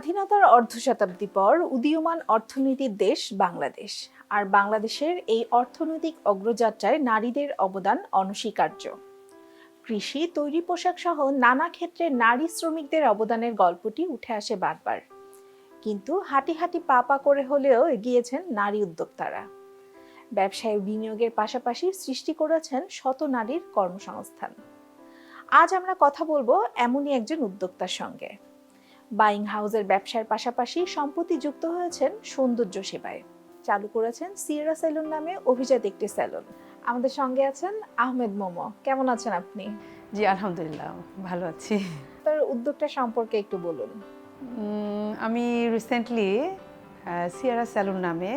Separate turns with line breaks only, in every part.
স্বাধীনতার অর্ধশতাব্দী পর উদীয়মান অর্থনীতির দেশ বাংলাদেশ। আর বাংলাদেশের এই অর্থনৈতিক অগ্রযাত্রায় নারীদের অবদান অনস্বীকার্য। কৃষি, তৈরি পোশাক সহ নানা ক্ষেত্রে নারী শ্রমিকদের অবদানের গল্পটি উঠে আসে বারবার। কিন্তু হাঁটি হাঁটি পা পা করে হলেও এগিয়েছেন নারী উদ্যোক্তারা। ব্যবসায় বিনিয়োগের পাশাপাশি সৃষ্টি করেছেন শত নারীর কর্মসংস্থান। আজ আমরা কথা বলব এমনই একজন উদ্যোক্তার সঙ্গে। বাইং হাউসের ব্যবসার পাশাপাশি সম্প্রতি যুক্ত হয়েছেন সৌন্দর্য সেবায়। চালু করেছেন সিয়েরা সেলুন নামে অভিজাত একটি সেলুন আমাদের সঙ্গে আছেন আহমেদ মোমো। কেমন আছেন আপনি?
জি আলহামদুলিল্লাহ ভালো আছি।
তার উদ্যোগটা সম্পর্কে একটু বলুন।
আমি রিসেন্টলি সিয়ারা স্যালুন নামে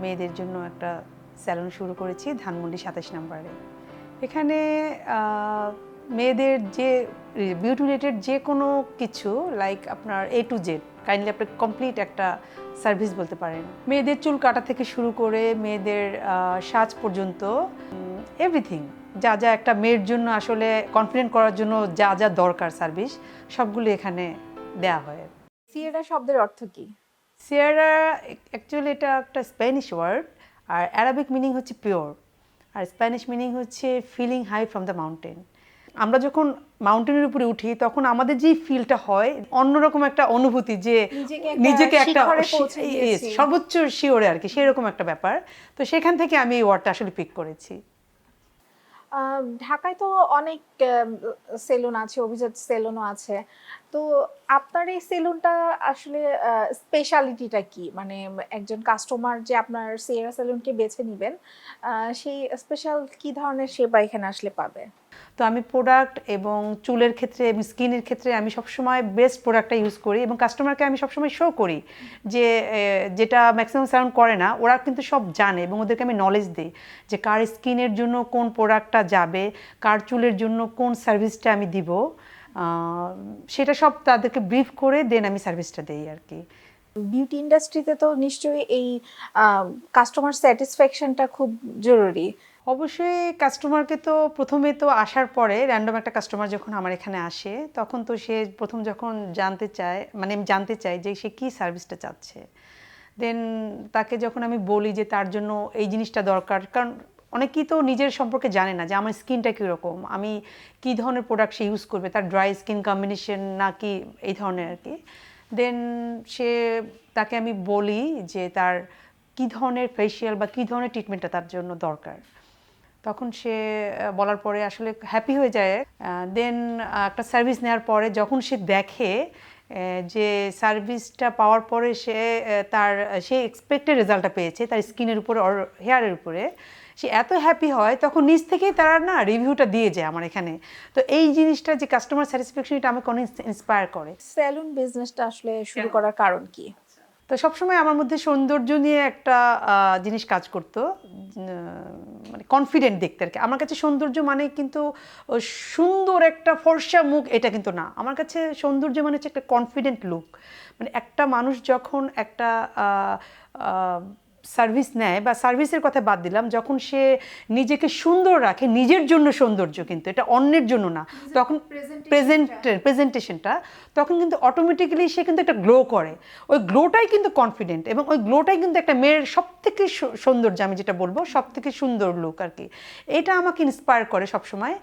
মেয়েদের জন্য একটা স্যালুন শুরু করেছি ধানমন্ডি সাতাশ নম্বরে। এখানে মেয়েদের যে বিউটি রিলেটেড যে কোনো কিছু লাইক আপনার এ টু জেড কাইন্ডলি আপনি কমপ্লিট একটা সার্ভিস বলতে পারেন। মেয়েদের চুল কাটা থেকে শুরু করে মেয়েদের সাজ পর্যন্ত এভরিথিং যা যা একটা মেয়ের জন্য আসলে কনফিডেন্ট করার জন্য যা যা দরকার সার্ভিস সবগুলো এখানে দেওয়া হয়।
সিয়েরা শব্দের অর্থ কি?
সিয়ারা অ্যাকচুয়ালি এটা একটা স্প্যানিশ ওয়ার্ড আর অ্যারাবিক মিনিং হচ্ছে পিওর আর স্প্যানিশ মিনিং হচ্ছে feeling high from the mountain আমরা যখন মাউন্টেনের উপরে উঠি তখন আমাদের যে ফিলটা হয় অন্যরকম একটা অনুভূতি যে
নিজেকে একটা দিয়েছি।
সর্বোচ্চ শিওরে আর কি সেরকম একটা ব্যাপার। তো সেখান থেকে আমি এই ওয়ার্ডটা আসলে পিক করেছি।
ঢাকায় তো অনেক সেলুন আছে অভিজাত সেলুনও আছে। তো আপনার এই সেলুনটা আসলে স্পেশালিটিটা কি? মানে একজন কাস্টমার যে আপনার সিয়েরা সেলুনকে বেছে নেবেন সেই স্পেশাল কি ধরনের সেবা এখানে আসলে পাবে?
তো আমি প্রোডাক্ট এবং চুলের ক্ষেত্রে এবং স্কিনের ক্ষেত্রে আমি সবসময় বেস্ট প্রোডাক্টটা ইউজ করি এবং কাস্টমারকে আমি সবসময় শো করি যে যেটা ম্যাক্সিমাম সাউন্ড করে না, ওরা কিন্তু সব জানে এবং ওদেরকে আমি নলেজ দিই যে কার স্কিনের জন্য কোন প্রোডাক্টটা যাবে, কার চুলের জন্য কোন সার্ভিসটা আমি দিব সেটা সব তাদেরকে ব্রিফ করে দেন আমি সার্ভিসটা দিই আর কি।
বিউটি ইন্ডাস্ট্রিতে তো নিশ্চয়ই এই কাস্টমার স্যাটিসফ্যাকশনটা খুব জরুরি।
অবশ্যই কাস্টমারকে তো প্রথমে তো আসার পরে র্যান্ডম একটা কাস্টমার যখন আমার এখানে আসে, তখন তো সে প্রথম যখন জানতে চায় মানে আমি জানতে চাই যে সে কী সার্ভিসটা চাচ্ছে। দেন তাকে যখন আমি বলি যে তার জন্য এই জিনিসটা দরকার, কারণ অনেকেই তো নিজের সম্পর্কে জানে না যে আমার স্কিনটা কীরকম, আমি কী ধরনের প্রোডাক্ট সে ইউজ করবে, তার ড্রাই স্কিন কম্বিনেশন নাকি এই ধরনের আর কি। দেন সে, তাকে আমি বলি যে তার কী ধরনের ফেসিয়াল বা কী ধরনের ট্রিটমেন্টটা তার জন্য দরকার। তখন সে বলার পরে আসলে হ্যাপি হয়ে যায়। দেন একটা সার্ভিস নেওয়ার পরে যখন সে দেখে যে সার্ভিসটা পাওয়ার পরে সে তার সে এক্সপেক্টেড রেজাল্টটা পেয়েছে তার স্কিনের উপরে ওর হেয়ারের উপরে সে এত হ্যাপি হয় তখন নিজ থেকেই তারা না রিভিউটা দিয়ে যায় আমার এখানে। তো এই জিনিসটা যে কাস্টমার স্যাটিসফ্যাকশন এটা আমাকে অনেক ইন্সপায়ার করে।
সেলুন বিজনেসটা আসলে শুরু করার কারণ কি?
তো সবসময় আমার মধ্যে সৌন্দর্য নিয়ে একটা জিনিস কাজ করতো মানে কনফিডেন্ট দেখতে আর কি। আমার কাছে সৌন্দর্য মানে কিন্তু সুন্দর একটা ফর্সা মুখ, এটা কিন্তু না। আমার কাছে সৌন্দর্য মানে হচ্ছে একটা কনফিডেন্ট লুক মানে একটা মানুষ যখন একটা সার্ভিস নেয় বা সার্ভিসের কথা বাদ দিলাম যখন সে নিজেকে সুন্দর রাখে নিজের জন্য সৌন্দর্য কিন্তু এটা অন্যের জন্য না তখন প্রেজেন্ট প্রেজেন্টেশনটা তখন কিন্তু অটোমেটিক্যালি সে কিন্তু একটা গ্লো করে। ওই গ্লোটাই কিন্তু কনফিডেন্ট এবং ওই গ্লোটাই কিন্তু একটা মেয়ের সব থেকে সৌন্দর্য আমি যেটা বলব সব থেকে সুন্দর লোক আর কি এটা আমাকে ইন্সপায়ার করে সবসময়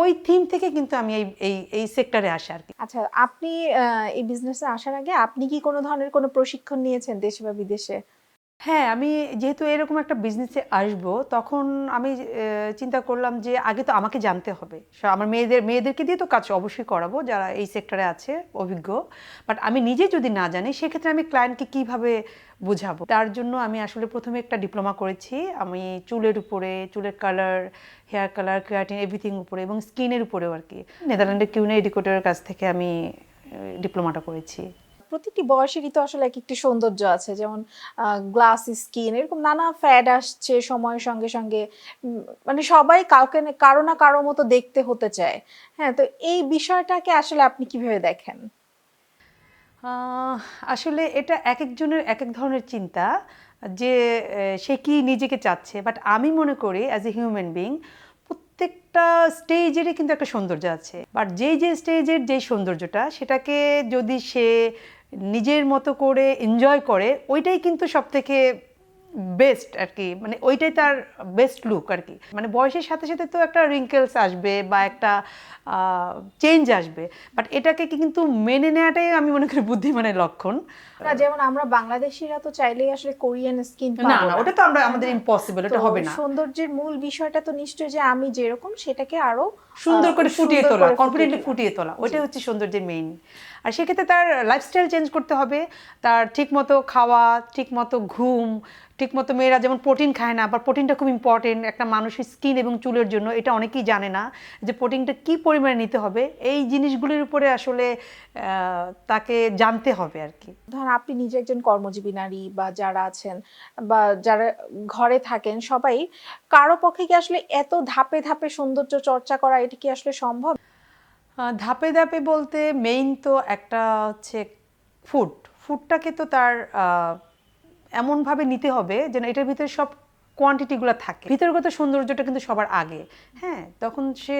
ওই থিম থেকে কিন্তু আমি এই এই এই সেক্টরে আসি আর কি
আচ্ছা আপনি এই বিজনেসে আসার আগে আপনি কি কোনো ধরনের কোনো প্রশিক্ষণ নিয়েছেন দেশে বা বিদেশে?
হ্যাঁ আমি যেহেতু এরকম একটা বিজনেসে আসব, তখন আমি চিন্তা করলাম যে আগে তো আমাকে জানতে হবে। আমার মেয়েদের, মেয়েদেরকে দিয়ে তো কাজ অবশ্যই করাবো, যারা এই সেক্টরে আছে, অভিজ্ঞ। বাট আমি নিজে যদি না জানি, সেক্ষেত্রে আমি ক্লায়েন্টকে কীভাবে বোঝাবো? তার জন্য আমি আসলে প্রথমে একটা ডিপ্লোমা করেছি। আমি চুলের উপরে, চুলের colour hair colour keratin everything উপরে এবং স্কিনের উপরেও আর কি নেদারল্যান্ডের কিউনে এডুকেটরের কাছ থেকে আমি ডিপ্লোমাটা করেছি।
প্রতিটি বয়সেরই তো আসলে এক একটি সৌন্দর্য আছে, যেমন গ্লাস স্কিন এরকম নানা ফ্যাড আসছে সময়ের সঙ্গে সঙ্গে মানে সবাই কাউকে কারও না কারও মতো দেখতে হতে চায়। হ্যাঁ তো এই বিষয়টাকে আসলে আপনি কীভাবে দেখেন?
আসলে এটা এক একজনের এক এক ধরনের চিন্তা, যে সে কি নিজেকে চাচ্ছে? বাট আমি মনে করি অ্যাজ এ হিউম্যান বিং প্রত্যেকটা স্টেজেরই কিন্তু একটা সৌন্দর্য আছে। বাট যেই যে স্টেজের যেই সৌন্দর্যটা, সেটাকে যদি সে নিজের মতো করে এনজয় করে ওইটাই কিন্তু সব থেকে বেস্ট আর কি মানে ওইটাই তার বেস্ট লুক আর কি। মানে বয়সের সাথে সাথে তো একটা রিঙ্কেলস আসবে বা একটা চেঞ্জ আসবে। বাট এটাকে কিন্তু মেনে নেওয়াটাই আমি মনে করি বুদ্ধিমানের লক্ষণ।
যেমন আমরা বাংলাদেশিরা তো চাইলেই আসলে কোরিয়ান স্কিন
না না ওটা তো আমরা আমাদের ইম্পসিবল এটা হবে না।
সৌন্দর্যের মূল বিষয়টা তো নিশ্চয় যে আমি যেরকম সেটাকে আরও
সুন্দর করে ফুটিয়ে তোলা কনফিডেন্টলি
ফুটিয়ে
ফুটিয়ে তোলা ওইটাই হচ্ছে সৌন্দর্যের মেইন আর সেক্ষেত্রে তার লাইফস্টাইল চেঞ্জ করতে হবে তার ঠিকমতো খাওয়া ঠিকমতো ঘুম ঠিকমতো মেয়েরা যেমন প্রোটিন খায় না বা প্রোটিনটা খুব ইম্পর্টেন্ট একটা মানুষের স্কিন এবং চুলের জন্য এটা অনেকেই জানে না যে প্রোটিনটা কী পরিমাণে নিতে হবে। এই জিনিসগুলির উপরে আসলে তাকে জানতে হবে আর কি।
ধর আপনি নিজে একজন কর্মজীবী নারী বা যারা আছেন বা যারা ঘরে থাকেন সবাই কারও পক্ষে কি আসলে এত ধাপে ধাপে সৌন্দর্য চর্চা করা এটা কি আসলে সম্ভব?
ধাপে ধাপে বলতে মেইন তো একটা হচ্ছে ফুড ফুডটাকে তো তার এমনভাবে নিতে হবে যেন এটার ভিতরে সব কোয়ান্টিটিগুলো থাকে। ভিতরগত সৌন্দর্যটা কিন্তু সবার আগে। হ্যাঁ তখন সে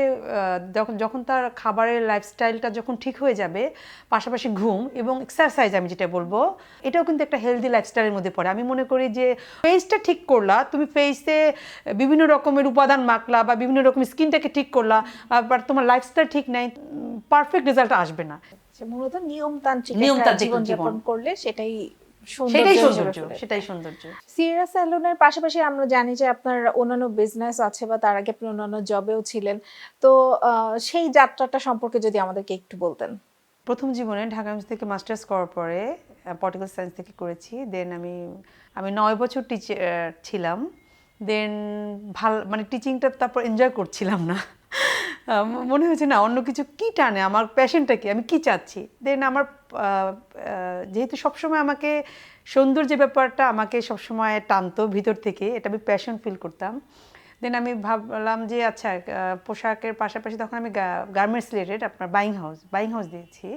যখন যখন তার খাবারের লাইফস্টাইলটা যখন ঠিক হয়ে যাবে পাশাপাশি ঘুম এবং এক্সারসাইজ আমি যেটা বলব এটাও কিন্তু একটা হেলদি লাইফস্টাইলের মধ্যে পড়ে। আমি মনে করি যে ফেসটা ঠিক করলা তুমি ফেসে বিভিন্ন রকমের উপাদান মাখলা বা বিভিন্ন রকম স্কিনটাকে ঠিক করলা বাট তোমার লাইফস্টাইল ঠিক নাই পারফেক্ট রেজাল্ট আসবে না।
মূলত নিয়মতান্ত্রিক
নিয়মতান্ত্রিক
জীবন
জীবন।
করলে সেটাই
সেটাই
সৌন্দর্য।
সেটাই সৌন্দর্য।
সিরিয়াস স্যালুনের পাশাপাশি আমরা জানি যে আপনার অন্যান্য বিজনেস আছে বা তার আগে আপনি অন্যান্য জবেও ছিলেন। তো আহ, সেই যাত্রাটা সম্পর্কে যদি আমাদেরকে একটু বলতেন।
প্রথম জীবনে ঢাকা ইউনিভার্সিটি থেকে মাস্টার্স করার পরে পলিটিক্যাল সায়েন্স থেকে করেছি। দেন আমি আমি নয় বছর টিচার ছিলাম। দেন ভালো মানে টিচিংটা তারপর এনজয় করছিলাম না। মনে হয়েছে, না, অন্য কিছু কি টানে? আমার প্যাশনটা কি? আমি কি চাচ্ছি? দেন আমার যেহেতু সবসময় আমাকে সৌন্দর্যের ব্যাপারটা আমাকে সবসময় টানতো ভিতর থেকে, এটা আমি প্যাশন ফিল করতাম। দেন আমি ভাবলাম যে আচ্ছা পোশাকের পাশাপাশি তখন আমি গার্মেন্টস রিলেটেড আপনার বাইং হাউস বাইং হাউস দিয়েছি।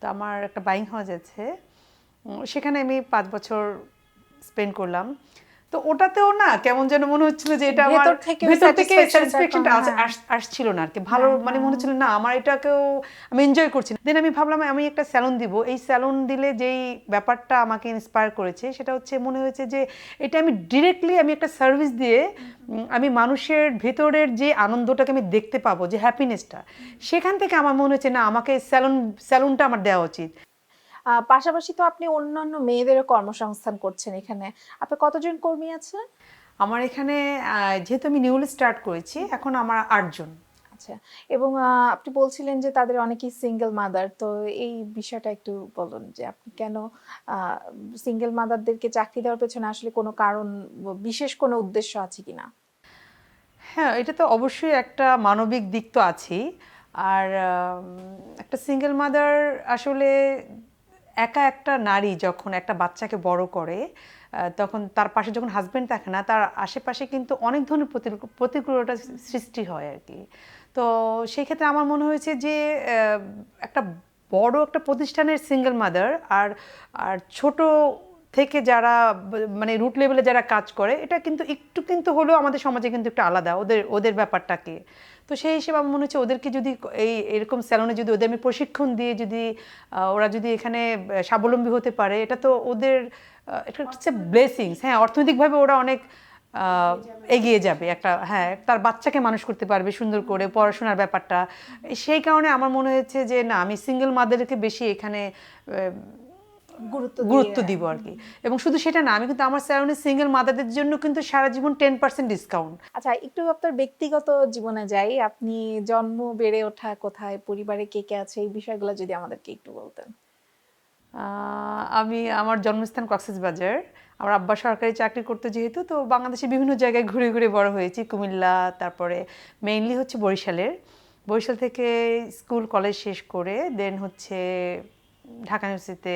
তো আমার একটা বাইং হাউস আছে। সেখানে আমি পাঁচ বছর স্পেন্ড করলাম। তো ওটাতেও না কেমন যেন মনে হচ্ছিল যে এটা আমার
ভেতর থেকে
স্যাটিসফ্যাকশনটা
হ্যাঁ।
আসছিল না আর কি ভালো মানে মনে হচ্ছিল না আমার এটাকেও আমি এনজয় করছি দেন আমি ভাবলাম আমি একটা স্যালন দিব। এই স্যালন দিলে যেই ব্যাপারটা আমাকে ইন্সপায়ার করেছে সেটা হচ্ছে মনে হয়েছে যে এটা আমি ডিরেক্টলি আমি একটা সার্ভিস দিয়ে আমি মানুষের ভেতরের যে আনন্দটাকে আমি দেখতে পাবো যে হ্যাপিনেসটা সেখান থেকে আমার মনে হচ্ছে না আমাকে স্যালন স্যালুনটা আমার দেওয়া উচিত।
পাশাপাশি তো আপনি অন্যান্য মেয়েদেরও কর্মসংস্থান করছেন এখানে। আপনার কতজন কর্মী আছে
আমার এখানে যেহেতু আমি নিউলি স্টার্ট করেছি এখন আমার আটজন।
আচ্ছা এবং আপনি বলছিলেন যে তাদের অনেকেই সিঙ্গেল মাদার তো এই বিষয়টা একটু বলুন যে আপনি কেন সিঙ্গেল মাদারদেরকে চাকরি দেওয়ার পেছনে আসলে কোনো কারণ বিশেষ কোনো উদ্দেশ্য আছে কিনা?
হ্যাঁ এটা তো অবশ্যই একটা মানবিক দিক তো আছেই। আর একটা সিঙ্গেল মাদার আসলে একা একটা নারী যখন একটা বাচ্চাকে বড় করে তখন তার পাশে যখন হাজব্যান্ড থাকে না, তার আশেপাশে কিন্তু অনেক ধরনের প্রতিকূল- প্রতিকূলতা সৃষ্টি হয় আর কি। তো সেই ক্ষেত্রে আমার মনে হয়েছে যে একটা বড় একটা প্রতিষ্ঠানের সিঙ্গেল মাদার আর আর ছোট থেকে যারা মানে রুট লেভেলে যারা কাজ করে, এটা কিন্তু, একটু কিন্তু হলেও আমাদের সমাজে কিন্তু একটু আলাদা। ওদের ওদের ব্যাপারটাকে। তো সেই হিসেবে আমার মনে হচ্ছে ওদেরকে যদি এই এরকম স্যালনে যদি ওদের আমি প্রশিক্ষণ দিয়ে যদি ওরা যদি এখানে স্বাবলম্বী হতে পারে, এটা তো ওদের এটা হচ্ছে ব্লেসিংস হ্যাঁ অর্থনৈতিকভাবে ওরা অনেক এগিয়ে যাবে একটা হ্যাঁ তার বাচ্চাকে মানুষ করতে পারবে সুন্দর করে, পড়াশোনার ব্যাপারটা। সেই কারণে আমার মনে হয়েছে যে না, আমি সিঙ্গেল মাদারকে বেশি এখানে
গুরুত্ব
দিব আর কি। এবং শুধু সেটা না আমি কিন্তু আমার স্যালনে সিঙ্গেল মাদারদের জন্য কিন্তু সারা জীবন টেন পার্সেন্ট ডিসকাউন্ট
আচ্ছা একটু আপনার ব্যক্তিগত জীবনে যাই আপনি জন্ম বেড়ে ওঠা কোথায় পরিবারে কে কে আছে এই বিষয়গুলো যদি আমাদেরকে একটু বলতেন।
আমি আমার জন্মস্থান কক্সেস বাজার আমার আব্বা সরকারি চাকরি করতে যেহেতু তো বাংলাদেশে বিভিন্ন জায়গায় ঘুরে ঘুরে বড় হয়েছি। কুমিল্লা তারপরে মেইনলি হচ্ছে বরিশালের। বরিশাল থেকে স্কুল কলেজ শেষ করে দেন হচ্ছে ঢাকা ইউনিভার্সিটিতে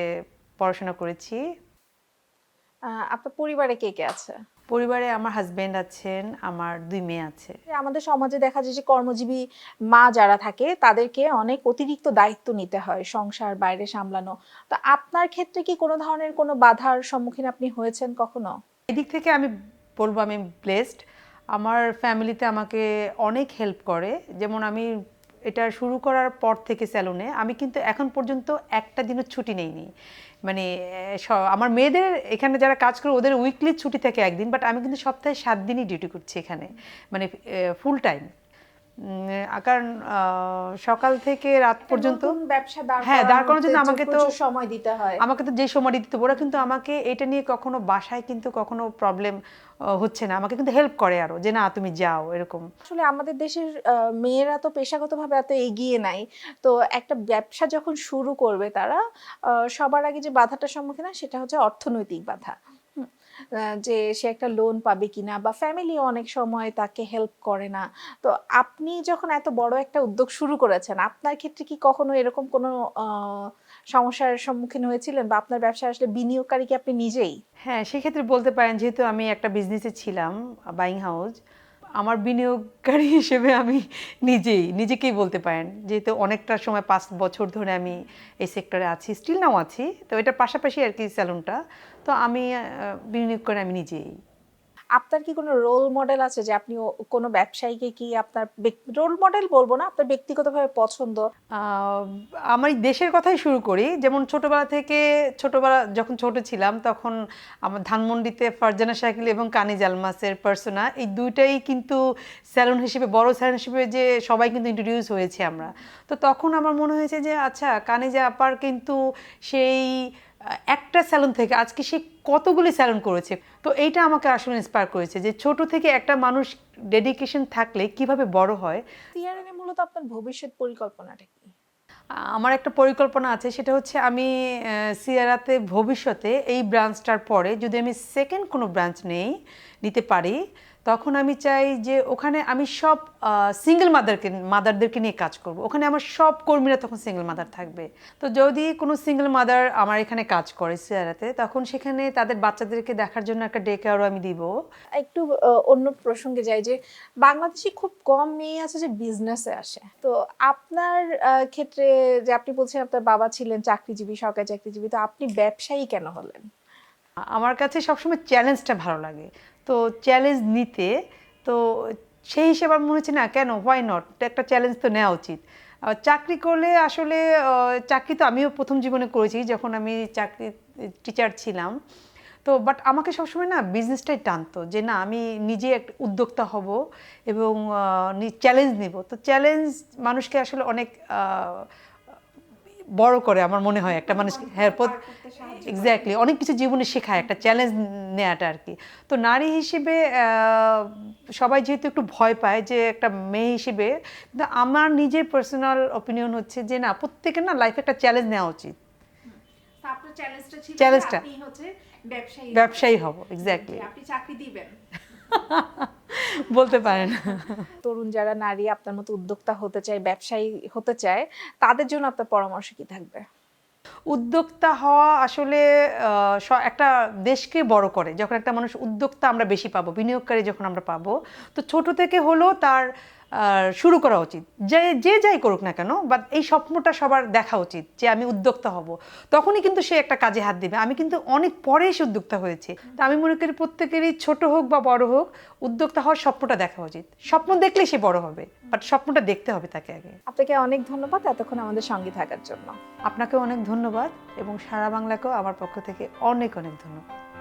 পড়াশোনা করেছি।
আপনার পরিবারে কে কে আছে?
পরিবারে আমার হাজবেন্ড আছেন আমার দুই মেয়ে আছে।
আমাদের সমাজে দেখা যায় যে কর্মজীবী মা যারা থাকে তাদেরকে অনেক অতিরিক্ত দায়িত্ব নিতে হয় সংসার বাইরে সামলানো। তো আপনার ক্ষেত্রে কি কোনো ধরনের কোনো বাধার সম্মুখীন আপনি হয়েছেন কখনো?
এদিক থেকে আমি বলব আমি ব্লেসড আমার ফ্যামিলিতে আমাকে অনেক হেল্প করে। যেমন আমি এটা শুরু করার পর থেকে স্যালুনে আমি কিন্তু এখন পর্যন্ত একটা দিনও ছুটি নেইনি। মানে আমার মেয়েদের এখানে যারা কাজ করে, ওদের উইকলি ছুটি থাকে একদিন বাট আমি কিন্তু সপ্তাহে সাত দিনই ডিউটি করছি এখানে মানে ফুল টাইম কারণ সকাল থেকে রাত পর্যন্ত
ব্যবসা
হ্যাঁ, দাঁড় করানোর জন্য আমাকে তো-
সময় দিতে হয়।
আমাকে তো যে সময় দিতে ওরা কিন্তু আমাকে এটা নিয়ে কখনো বাসায় কিন্তু কখনো প্রবলেম হচ্ছে না। আমাকে কিন্তু হেল্প করে আরও যে না তুমি যাও এরকম।
আসলে আমাদের দেশের আহ, মেয়েরা তো পেশাগতভাবে এত এগিয়ে নাই। তো একটা ব্যবসা যখন শুরু করবে তারা আহ, সবার আগে যে বাধাটার সম্মুখীন হয় সেটা হচ্ছে অর্থনৈতিক বাধা। যে সে একটা লোন পাবে কিনা বা ফ্যামিলি অনেক সময় তাকে হেল্প করে না। তো আপনি যখন এত বড় একটা উদ্যোগ শুরু করেছেন, আপনার ক্ষেত্রে কি কখনো এরকম কোনো সমস্যার সম্মুখীন হয়েছিলেন বা আপনার ব্যবসায় আসলে বিনিয়োগকারী কি আপনি নিজেই?
হ্যাঁ সেক্ষেত্রে বলতে পারেন যেহেতু আমি একটা বিজনেসে ছিলাম বাইং হাউস আমার বিনিয়োগকারী হিসেবে আমি নিজেই, নিজেকেই বলতে পারেন। যেহেতু অনেকটা সময় পাঁচ বছর ধরে আমি এই সেক্টরে আছি স্টিল নাও আছি, তো এটার পাশাপাশি আর কি স্যালুনটা তো আমি বিনিয়োগ করে আমি নিজেই।
আপনার কি কোনো রোল মডেল আছে যে আপনি কোনো ব্যবসায়ীকে কি আপনার রোল মডেল বলব না, আপনার ব্যক্তিগতভাবে পছন্দ?
আমার দেশের কথাই শুরু করি। যেমন ছোটবেলা থেকে, ছোটবেলা যখন ছোট ছিলাম, তখন আমার ধানমন্ডিতে ফারজানা শাকিল এবং কানিজ আলমাসের পার্সোনা এই দুইটাই কিন্তু স্যালুন হিসেবে, বড় স্যালুন হিসেবে যে সবাই কিন্তু ইন্ট্রোডিউস হয়েছে আমরা। তো তখন আমার মনে হয়েছে যে আচ্ছা কানিজা আপার কিন্তু সেই একটা স্যালুন থেকে, আজকে সে কতগুলি স্যালুন করেছে। তো এইটা আমাকে আসলে ইন্সপায়ার করেছে যে ছোট থেকে একটা মানুষ ডেডিকেশন থাকলে কীভাবে বড় হয়।
মূলত আপনার ভবিষ্যৎ পরিকল্পনাটা কি?
আমার একটা পরিকল্পনা আছে সেটা হচ্ছে আমি সিয়ারাতে ভবিষ্যতে এই ব্রাঞ্চটার পরে যদি আমি সেকেন্ড কোনো ব্রাঞ্চ নেই নিতে পারি তখন আমি চাই যে ওখানে আমি সব সিঙ্গেল মাদারকে মাদারদেরকে নিয়ে কাজ করব। ওখানে আমার সব কর্মীরা তখন সিঙ্গেল মাদার থাকবে। তো যদি কোনো সিঙ্গেল মাদার আমার এখানে কাজ করে সিয়ারাতে তখন সেখানে তাদের বাচ্চাদেরকে দেখার জন্য একটা ডে কেয়ারও আমি দিব।
একটু অন্য প্রসঙ্গে যাই যে বাংলাদেশে খুব কম মেয়ে আছে যে বিজনেসে আসে। তো আপনার ক্ষেত্রে যে আপনি বলছেন আপনার বাবা ছিলেন চাকরিজীবী, সরকারি চাকরিজীবী, তো আপনি ব্যবসায়ী কেন হলেন?
আমার কাছে সবসময় চ্যালেঞ্জটা ভালো লাগে। তো চ্যালেঞ্জ নিতে, তো সেই হিসেবে আমার মনে হচ্ছে, না, কেন? হোয়াই নট একটা চ্যালেঞ্জ তো নেওয়া উচিত। চাকরি করলে আসলে চাকরি তো আমিও প্রথম জীবনে করেছি, যখন আমি চাকরি টিচার ছিলাম। তো বাট আমাকে সবসময় না বিজনেসটাই টানতো, যে না, আমি নিজে একটা উদ্যোক্তা হব এবং চ্যালেঞ্জ নিব। তো চ্যালেঞ্জ মানুষকে আসলে অনেক বড় করে আমার মনে হয় একটা মানুষ হ্যাঁ এক্স্যাক্টলি অনেক কিছু জীবনে শেখায় একটা চ্যালেঞ্জ নেওয়াটা আর কি। তো নারী হিসেবে সবাই যেহেতু একটু ভয় পায় যে একটা মেয়ে হিসেবে কিন্তু আমার নিজের পার্সোনাল অপিনিয়ন হচ্ছে যে না প্রত্যেকের না লাইফে একটা চ্যালেঞ্জ নেওয়া উচিত।
চ্যালেঞ্জটা ব্যবসায়ী
হব এক্স্যাক্টলি
আপনি চাকরি দিবেন।
বলতে পারেন।
তরুণ যারা নারী আপনার মতো উদ্যোক্তা হতে চায় ব্যবসায়ী হতে চায় তাদের জন্য আপনার পরামর্শ কি থাকবে?
উদ্যোক্তা হওয়া আসলে একটা দেশকে বড় করে। যখন একটা মানুষ উদ্যোক্তা আমরা বেশি পাবো বিনিয়োগকারী যখন আমরা পাবো তো ছোট থেকে হলো তার শুরু করা উচিত। যে যে যাই করুক না কেন বাট এই স্বপ্নটা সবার দেখা উচিত যে আমি উদ্যোক্তা হব। তখনই কিন্তু সে একটা কাজে হাত দিবে। আমি কিন্তু অনেক পরে এসে উদ্যোক্তা হয়েছি। তো আমি মনে করি প্রত্যেকেরই ছোট হোক বা বড় হোক উদ্যোক্তা হওয়ার স্বপ্নটা দেখা উচিত। স্বপ্ন দেখলে সে বড় হবে বাট স্বপ্নটা দেখতে হবে তাকে আগে।
আপনাকে অনেক ধন্যবাদ এতক্ষণ আমাদের সঙ্গে থাকার জন্য।
আপনাকেও অনেক ধন্যবাদ এবং সারা বাংলাকেও আমার পক্ষ থেকে অনেক অনেক ধন্যবাদ।